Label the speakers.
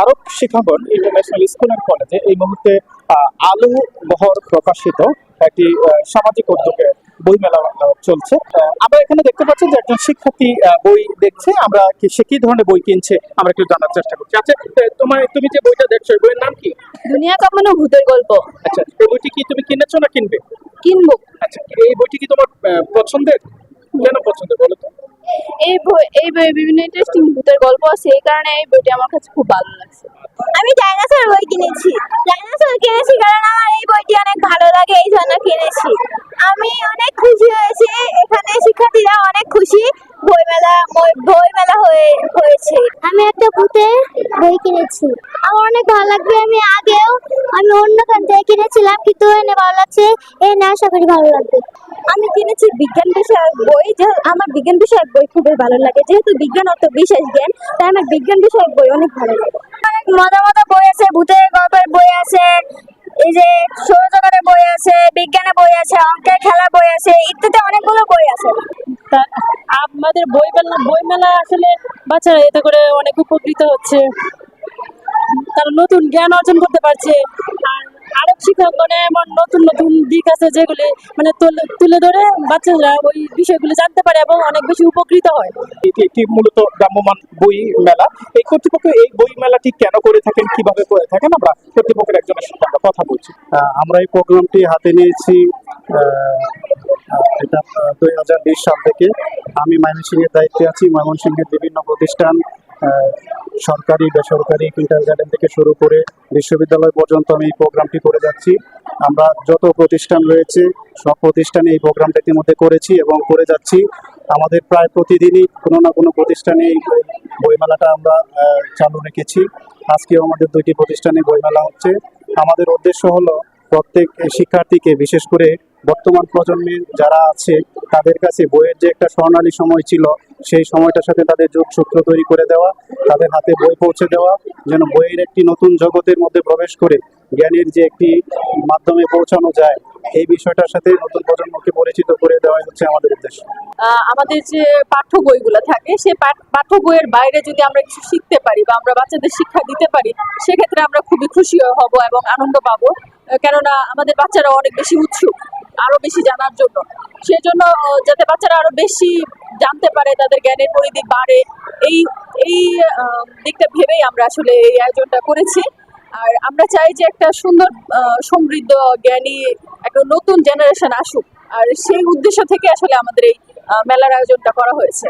Speaker 1: আরব শিখাগন international school and কলেজে এই মুহূর্তে আলো বহর প্রকাশিত একটি সামাজিক উদ্যোগে বই মেলা চলছে। আমরা এখানে দেখতে পাচ্ছি যে একজন শিক্ষার্থী বই দেখছে। আমরা কি সে কি ধরনের বই কিনছে আমরা একটু জানার চেষ্টা করছি। আচ্ছা তোমার তুমি যে বইটা দেখছ এই বইয়ের নাম কি?
Speaker 2: দুনিয়া কামানো ভূতের গল্প।
Speaker 1: আচ্ছা এই বইটি কি তুমি কিনেছো না কিনবে?
Speaker 2: কিনবো।
Speaker 1: আচ্ছা এই বইটি কি তোমার পছন্দের?
Speaker 2: এই বই এই বইয়ে বিভিন্ন ইন্টারেস্টিং ভূতের গল্প আছে, এই কারণে এই বইটি আমার কাছে খুব ভালো লাগছে।
Speaker 3: আমি ডাইনোসর বই কিনেছি। ডাইনোসর কিনেছি কারণ আমার এই বইটি অনেক ভালো লাগে, এই জন্য কিনেছি। আমি অনেক খুশি হয়েছি, এখানে শিক্ষার্থীরা অনেক খুশি। বইমেলা বই- বইমেলা হয়ে হয়েছে। আমি একটা ভূতের বই কিনেছি। আমার অনেক ভালো লাগবে আমি আগেও আমি অন্য খান থেকে কিনেছিলাম কিন্তু এনে ভালো লাগছে এনে আশা করি ভালো লাগবে। আমি কিনেছি বিজ্ঞান বিষয়ক বই যে আমার বিজ্ঞান বিষয়ক বই খুবই ভালো লাগে। যেহেতু বিজ্ঞান অত বিশেষ জ্ঞান তাই আমার বিজ্ঞান বিষয়ক বই অনেক ভালো লাগে। অনেক মজা মজা বই আছে ভূতের গল্পের বই আছে এই যে সৌরজগতের বই আছে বিজ্ঞানের বই আছে অঙ্কের খেলার বই আছে ইত্যাদি অনেকগুলো বই আছে।
Speaker 4: আমাদের বই মেলা বই মেলা আসলে বাচ্চারা এতে করে অনেক উপকৃত হচ্ছে। তারা নতুন জ্ঞান অর্জন করতে পারছে। আর আরব শিক্ষাঙ্গনে এমন নতুন নতুন দিক আছে যেগুলি মানে তুলে- তুলে ধরে বাচ্চারা ওই বিষয়গুলো জানতে পারে এবং অনেক বেশি উপকৃত হয়।
Speaker 1: এটি একটি মূলত ভ্রাম্যমান বই মেলা এই কর্তৃপক্ষ এই বই মেলাটি কেন করে থাকেন কীভাবে করে থাকেন? আমরা কর্তৃপক্ষের একজনের সাথে আমরা কথা বলছি।
Speaker 5: আমরা এই প্রোগ্রামটি হাতে নিয়েছি এটা দুই হাজার বিশ সাল থেকে আমি ময়মনসিংহের দায়িত্বে আছি। ময়মনসিংহের বিভিন্ন প্রতিষ্ঠান সরকারি, বেসরকারি, কিন্টার গার্ডেন থেকে শুরু করে বিশ্ববিদ্যালয় পর্যন্ত আমি এই প্রোগ্রামটি করে যাচ্ছি। আমরা যত প্রতিষ্ঠান রয়েছে, সব প্রতিষ্ঠানে এই প্রোগ্রামটা ইতিমধ্যে করেছি এবং করে যাচ্ছি। আমাদের প্রায় প্রতিদিনই কোনো না কোনো প্রতিষ্ঠানে এই বইমেলাটা আমরা চালু রেখেছি। আজকেও আমাদের দুইটি প্রতিষ্ঠানে বইমেলা হচ্ছে। আমাদের উদ্দেশ্য হলো প্রত্যেক শিক্ষার্থীকে, বিশেষ করে বর্তমান প্রজন্মের যারা আছে, তাদের কাছে বইয়ের যে একটা স্বর্ণালী সময় ছিল, সেই সময়টার সাথে তাদের যোগসূত্র তৈরি করে দেওয়া, তাদের হাতে বই পৌঁছে দেওয়া, যেন বইয়ের একটি নতুন জগতের মধ্যে প্রবেশ করে জ্ঞানের যে একটি মাধ্যমে পৌঁছানো যায়, এই বিষয়টার সাথে নতুন প্রজন্মকে পরিচিত করে দেওয়াই হচ্ছে আমাদের উদ্দেশ্য।
Speaker 4: আমাদের যে পাঠ্য বইগুলো থাকে পাঠ- পাঠ্য বইয়ের বাইরে যদি আমরা কিছু শিখতে পারি বা আমরা বাচ্চাদের শিক্ষা দিতে পারি, সেক্ষেত্রে আমরা খুবই খুশি হব এবং আনন্দ পাবো। কেননা আমাদের বাচ্চারা অনেক বেশি উৎসুক আরও বেশি জানার জন্য। সেজন্য আহ, যাতে বাচ্চারা আরও বেশি জানতে পারে তাদের জ্ঞানের পরিধি বাড়ে এই এই দিকটা ভেবেই আমরা আসলে এই আয়োজনটা করেছি। আর আমরা চাই যে একটা সুন্দর সমৃদ্ধ জ্ঞানী একটা নতুন জেনারেশন আসুক। আর সেই উদ্দেশ্য থেকে আসলে আমাদের এই মেলার আয়োজনটা করা হয়েছে।